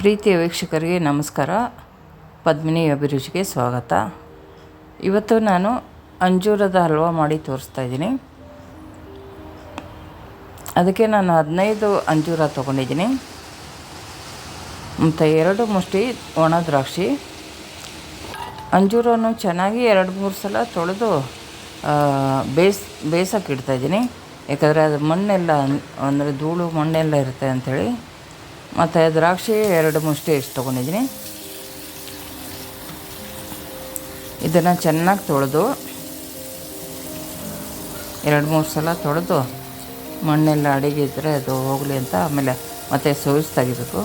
ಪ್ರೀತಿಯ ವೀಕ್ಷಕರಿಗೆ ನಮಸ್ಕಾರ. ಪದ್ಮಿನಿ ಅಭಿರುಚಿಗೆ ಸ್ವಾಗತ. ಇವತ್ತು ನಾನು ಅಂಜೂರದ ಹಲ್ವಾ ಮಾಡಿ ತೋರಿಸ್ತಾ ಇದ್ದೀನಿ. ಅದಕ್ಕೆ ನಾನು ಹದಿನೈದು ಅಂಜೂರ ತೊಗೊಂಡಿದ್ದೀನಿ. ಮತ್ತು ಎರಡು ಮುಷ್ಟಿ ಒಣ ದ್ರಾಕ್ಷಿ. ಅಂಜೂರವನ್ನು ಚೆನ್ನಾಗಿ ಎರಡು ಮೂರು ಸಲ ತೊಳೆದು ಬೇಸ್ ಬೇಯಿಸೋಕೆ ಇಡ್ತಾಯಿದ್ದೀನಿ ಯಾಕಂದರೆ ಅದು ಮಣ್ಣೆಲ್ಲ, ಅಂದರೆ ಧೂಳು ಮಣ್ಣೆಲ್ಲ ಇರುತ್ತೆ ಅಂಥೇಳಿ ಮತ್ತು ದ್ರಾಕ್ಷಿ ಎರಡು ಮುಷ್ಟಿ ಎಷ್ಟು ತೊಗೊಂಡಿದ್ದೀನಿ. ಇದನ್ನು ಚೆನ್ನಾಗಿ ತೊಳೆದು ಎರಡು ಮೂರು ಸಲ ತೊಳೆದು ಮಣ್ಣೆಲ್ಲ ಅಡಿಗಿದ್ರೆ ಅದು ಹೋಗಲಿ ಅಂತ ಆಮೇಲೆ ಮತ್ತೆ ಸೋಸ್ ತೆಗಿಬೇಕು.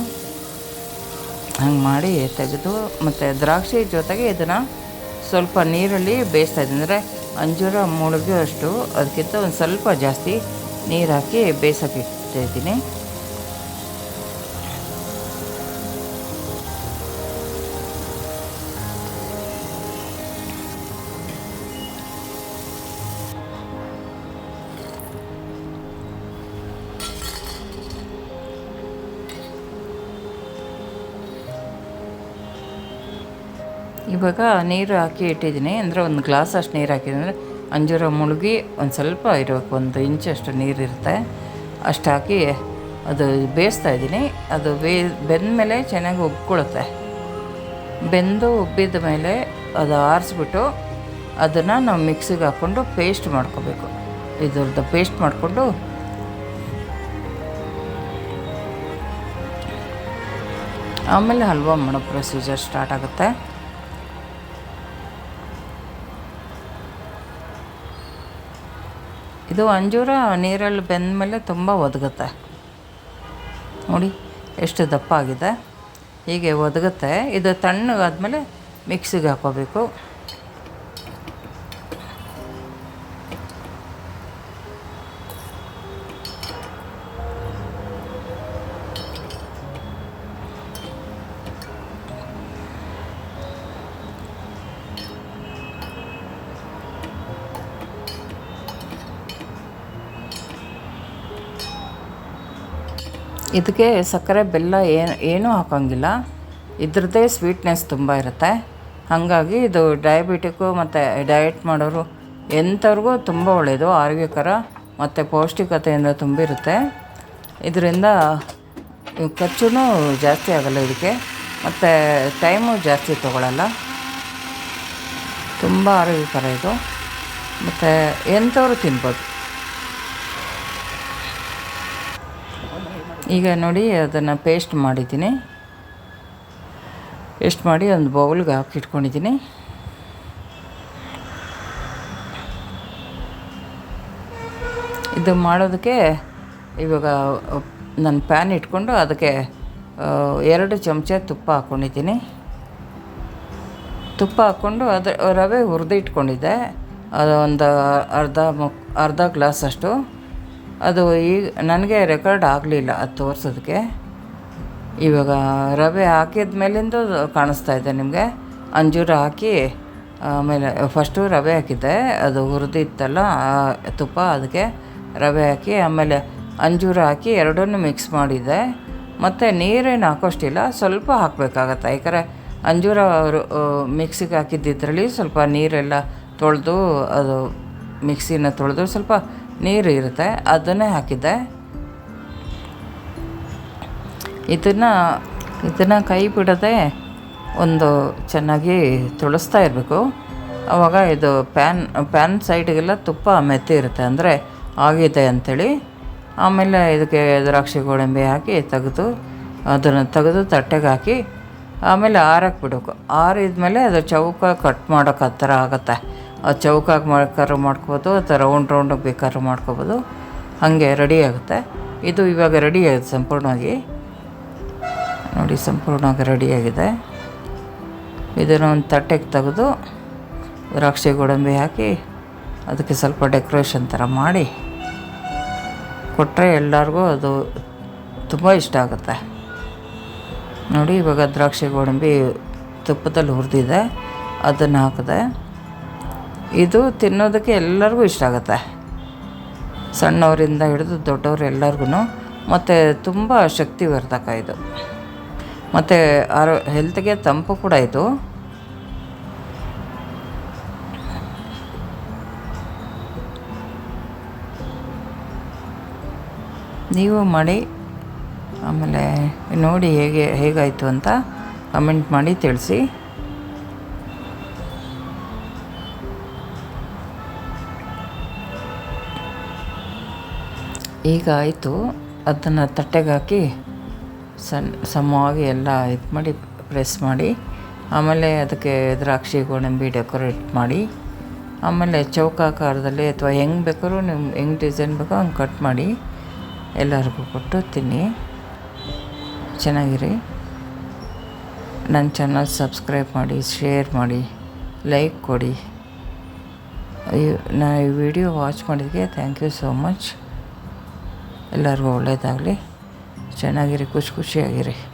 ಹಂಗೆ ಮಾಡಿ ತೆಗೆದು ಮತ್ತು ದ್ರಾಕ್ಷಿ ಜೊತೆಗೆ ಇದನ್ನು ಸ್ವಲ್ಪ ನೀರಲ್ಲಿ ಬೇಯಿಸ್ತಾ ಇದ್ದೀನಿ. ಅಂದರೆ ಅಂಜೂರ ಮುಳುಗೋ ಅಷ್ಟು, ಅದಕ್ಕಿಂತ ಒಂದು ಸ್ವಲ್ಪ ಜಾಸ್ತಿ ನೀರು ಹಾಕಿ ಬೇಯಿಸೋಕೆ ಇಟ್ಟಿದ್ದೀನಿ. ಇವಾಗ ನೀರು ಹಾಕಿ ಇಟ್ಟಿದ್ದೀನಿ. ಅಂದರೆ ಒಂದು ಗ್ಲಾಸ್ ಅಷ್ಟು ನೀರು ಹಾಕಿದ್ದೀನಿ. ಅಂಜೂರ ಮುಳುಗಿ ಒಂದು ಸ್ವಲ್ಪ ಇರಬೇಕು ಒಂದು ಇಂಚಷ್ಟು ನೀರಿರುತ್ತೆ ಅಷ್ಟು ಹಾಕಿ ಅದು ಬೇಯಿಸ್ತಾ ಇದ್ದೀನಿ. ಅದು ಬೇ ಬೆಂದ ಮೇಲೆ ಚೆನ್ನಾಗಿ ಉಬ್ಕೊಳ್ಳುತ್ತೆ. ಬೆಂದು ಉಬ್ಬಿದ ಮೇಲೆ ಅದು ಆರಿಸ್ಬಿಟ್ಟು ಅದನ್ನು ನಾವು ಮಿಕ್ಸಿಗೆ ಹಾಕ್ಕೊಂಡು ಪೇಸ್ಟ್ ಮಾಡ್ಕೋಬೇಕು. ಇದ್ರದ್ದು ಪೇಸ್ಟ್ ಮಾಡಿಕೊಂಡು ಆಮೇಲೆ ಹಲ್ವಾ ಮಾಡೋ ಪ್ರೊಸೀಜರ್ ಸ್ಟಾರ್ಟ್ ಆಗುತ್ತೆ. ಇದು ಅಂಜೂರ ನೀರಲ್ಲಿ ಬೆಂದ ಮೇಲೆ ತುಂಬ ಒದಗುತ್ತೆ. ನೋಡಿ, ಎಷ್ಟು ದಪ್ಪ ಆಗಿದೆ ಹೀಗೆ ಒದಗುತ್ತೆ. ಇದು ತಣ್ಣಗಾದ್ಮೇಲೆ ಮಿಕ್ಸಿಗೆ ಹಾಕೋಬೇಕು. ಇದಕ್ಕೆ ಸಕ್ಕರೆ, ಬೆಲ್ಲ ಏನು, ಏನೂ ಹಾಕೋಂಗಿಲ್ಲ. ಇದ್ರದ್ದೇ ಸ್ವೀಟ್ನೆಸ್ ತುಂಬ ಇರುತ್ತೆ. ಹಾಗಾಗಿ ಇದು ಡಯಾಬಿಟಿಕ್ಕು ಮತ್ತು ಡಯಟ್ ಮಾಡೋರು ಎಂಥವ್ರಿಗೂ ತುಂಬ ಒಳ್ಳೆಯದು ಆರೋಗ್ಯಕರ ಮತ್ತು ಪೌಷ್ಟಿಕತೆಯಿಂದ ತುಂಬಿರುತ್ತೆ. ಇದರಿಂದ ಖರ್ಚು ಜಾಸ್ತಿ ಆಗಲ್ಲ ಇದಕ್ಕೆ. ಮತ್ತು ಟೈಮು ಜಾಸ್ತಿ ತೊಗೊಳಲ್ಲ. ತುಂಬ ಆರೋಗ್ಯಕರ ಇದು. ಮತ್ತು ಎಂಥವರು ತಿನ್ಬೋದು. ಈಗ ನೋಡಿ ಅದನ್ನು ಪೇಸ್ಟ್ ಮಾಡಿದ್ದೀನಿ. ಪೇಸ್ಟ್ ಮಾಡಿ ಒಂದು ಬೌಲ್ಗೆ ಹಾಕಿಟ್ಕೊಂಡಿದ್ದೀನಿ. ಇದು ಮಾಡೋದಕ್ಕೆ ಇವಾಗ ನಾನು ಪ್ಯಾನ್ ಇಟ್ಕೊಂಡು ಅದಕ್ಕೆ ಎರಡು ಚಮಚ ತುಪ್ಪ ಹಾಕ್ಕೊಂಡಿದ್ದೀನಿ ತುಪ್ಪ ಹಾಕ್ಕೊಂಡು ಅದು, ರವೆ ಹುರಿದು ಅದು ಒಂದು ಅರ್ಧ ಅರ್ಧ ಗ್ಲಾಸ್ ಅಷ್ಟು. ಅದು ಈಗ ನನಗೆ ರೆಕಾರ್ಡ್ ಆಗಲಿಲ್ಲ, ಅದು ತೋರಿಸೋದಕ್ಕೆ. ಇವಾಗ ರವೆ ಹಾಕಿದ ಮೇಲಿಂದ ಕಾಣಿಸ್ತಾ ಇದೆ ನಿಮಗೆ. ಅಂಜೂರ ಹಾಕಿ, ಆಮೇಲೆ ಫಸ್ಟು ರವೆ ಹಾಕಿದ್ದೆ, ಅದು ಹುರಿದಿತ್ತಲ್ಲ ತುಪ್ಪ ಅದಕ್ಕೆ ರವೆ ಹಾಕಿ, ಆಮೇಲೆ ಅಂಜೂರ ಹಾಕಿ ಎರಡನ್ನೂ ಮಿಕ್ಸ್ ಮಾಡಿದ್ದೆ. ಮತ್ತು ನೀರೇನು ಹಾಕೋಷ್ಟಿಲ್ಲ, ಸ್ವಲ್ಪ ಹಾಕಬೇಕಾಗತ್ತೆ. ಯಾಕಂದರೆ ಅಂಜೂರ ಮಿಕ್ಸಿಗೆ ಹಾಕಿದ್ದಿದ್ರಲ್ಲಿ ಸ್ವಲ್ಪ ನೀರೆಲ್ಲ ತೊಳೆದು, ಅದು ಮಿಕ್ಸಿನ ತೊಳೆದು ಸ್ವಲ್ಪ ನೀರು ಇರುತ್ತೆ, ಅದನ್ನೇ ಹಾಕಿದ್ದೆ. ಇದನ್ನು ಇದನ್ನು ಕೈ ಬಿಡದೆ ಒಂದು ಚೆನ್ನಾಗಿ ತುಳಿಸ್ತಾ ಇರಬೇಕು. ಆವಾಗ ಇದು ಪ್ಯಾನ್ ಪ್ಯಾನ್ ಸೈಡಿಗೆಲ್ಲ ತುಪ್ಪ ಮೆತ್ತಿ ಇರುತ್ತೆ, ಅಂದರೆ ಆಗಿದೆ ಅಂಥೇಳಿ ಆಮೇಲೆ ಇದಕ್ಕೆ ದ್ರಾಕ್ಷಿ ಗೋಡಂಬಿ ಹಾಕಿ ತೆಗೆದು, ಅದನ್ನು ತೆಗೆದು ತಟ್ಟೆಗೆ ಹಾಕಿ, ಆಮೇಲೆ ಆರಕ್ಕೆ ಬಿಡಬೇಕು. ಆರಿದ್ಮೇಲೆ ಅದು ಚೌಕ ಕಟ್ ಮಾಡೋಕೆ ಆ ಥರ ಆಗುತ್ತೆ. ಚೌಕಾಗಿ ಮಾಡ್ಕಾರು ಮಾಡ್ಕೋಬೋದು, ಅಥವಾ ರೌಂಡ್ ರೌಂಡಾಗಿ ಬೇಕಾದ್ರೂ ಮಾಡ್ಕೋಬೋದು. ಹಾಗೆ ರೆಡಿ ಆಗುತ್ತೆ. ಇದು ಇವಾಗ ರೆಡಿ ಆಗಿದೆ ಸಂಪೂರ್ಣವಾಗಿ. ನೋಡಿ, ಸಂಪೂರ್ಣವಾಗಿ ರೆಡಿಯಾಗಿದೆ ಇದನ್ನು ಒಂದು ತಟ್ಟೆಗೆ ತೆಗೆದು ದ್ರಾಕ್ಷಿ ಗೋಡಂಬಿ ಹಾಕಿ ಅದಕ್ಕೆ ಸ್ವಲ್ಪ ಡೆಕೋರೇಷನ್ ಥರ ಮಾಡಿ ಕೊಟ್ಟರೆ ಎಲ್ಲರಿಗೂ ಅದು ತುಂಬ ಇಷ್ಟ ಆಗುತ್ತೆ. ನೋಡಿ, ಇವಾಗ ದ್ರಾಕ್ಷಿ ಗೋಡಂಬಿ ತುಪ್ಪದಲ್ಲಿ ಹುರಿದಿದೆ. ಅದನ್ನು ಹಾಕಿದೆ. ಇದು ತಿನ್ನೋದಕ್ಕೆ ಎಲ್ಲರಿಗೂ ಇಷ್ಟ ಆಗುತ್ತೆ. ಸಣ್ಣವರಿಂದ ಹಿಡಿದು ದೊಡ್ಡವರು ಎಲ್ಲರಿಗೂ ಮತ್ತು ತುಂಬ ಶಕ್ತಿವರ್ಧಕ ಇದು. ಮತ್ತು ಆರೋ ಹೆಲ್ತ್ಗೆ ತಂಪು ಕೂಡ ಇದು. ನೀವು ಮಾಡಿ, ಆಮೇಲೆ ನೋಡಿ ಹೇಗೆ, ಹೇಗಾಯಿತು ಅಂತ ಕಮೆಂಟ್ ಮಾಡಿ ತಿಳಿಸಿ. ಈಗ ಆಯಿತು. ಅದನ್ನು ತಟ್ಟೆಗೆ ಹಾಕಿ ಸಣ್ಣ ಸಮವಾಗಿ ಎಲ್ಲ ಇದು ಮಾಡಿ ಪ್ರೆಸ್ ಮಾಡಿ. ಆಮೇಲೆ ಅದಕ್ಕೆ ದ್ರಾಕ್ಷಿ, ಗೋಡಂಬಿ ಡೆಕೋರೇಟ್ ಮಾಡಿ. ಆಮೇಲೆ ಚೌಕಾಕಾರದಲ್ಲಿ ಅಥವಾ ಹೆಂಗೆ ಬೇಕಾದ್ರೂ ನಿಮ್ಮ ಹೆಂಗೆ ಡಿಸೈನ್ ಬೇಕೋ ಹಂಗೆ ಕಟ್ ಮಾಡಿ ಎಲ್ಲರಿಗೂ ಕೊಟ್ಟು ತಿನ್ನಿ. ಚೆನ್ನಾಗಿರಿ. ನನ್ನ ಚಾನಲ್ ಸಬ್ಸ್ಕ್ರೈಬ್ ಮಾಡಿ, ಶೇರ್ ಮಾಡಿ, ಲೈಕ್ ಕೊಡಿ. ನಾ ಈ ವಿಡಿಯೋ ವಾಚ್ ಮಾಡಿದ್ದಕ್ಕೆ ಥ್ಯಾಂಕ್ ಯು ಸೋ ಮಚ್. ಎಲ್ಲರಿಗೂ ಒಳ್ಳೆಯದಾಗಲಿ. ಚೆನ್ನಾಗಿರಿ ಖುಷಿ ಖುಷಿಯಾಗಿರಿ.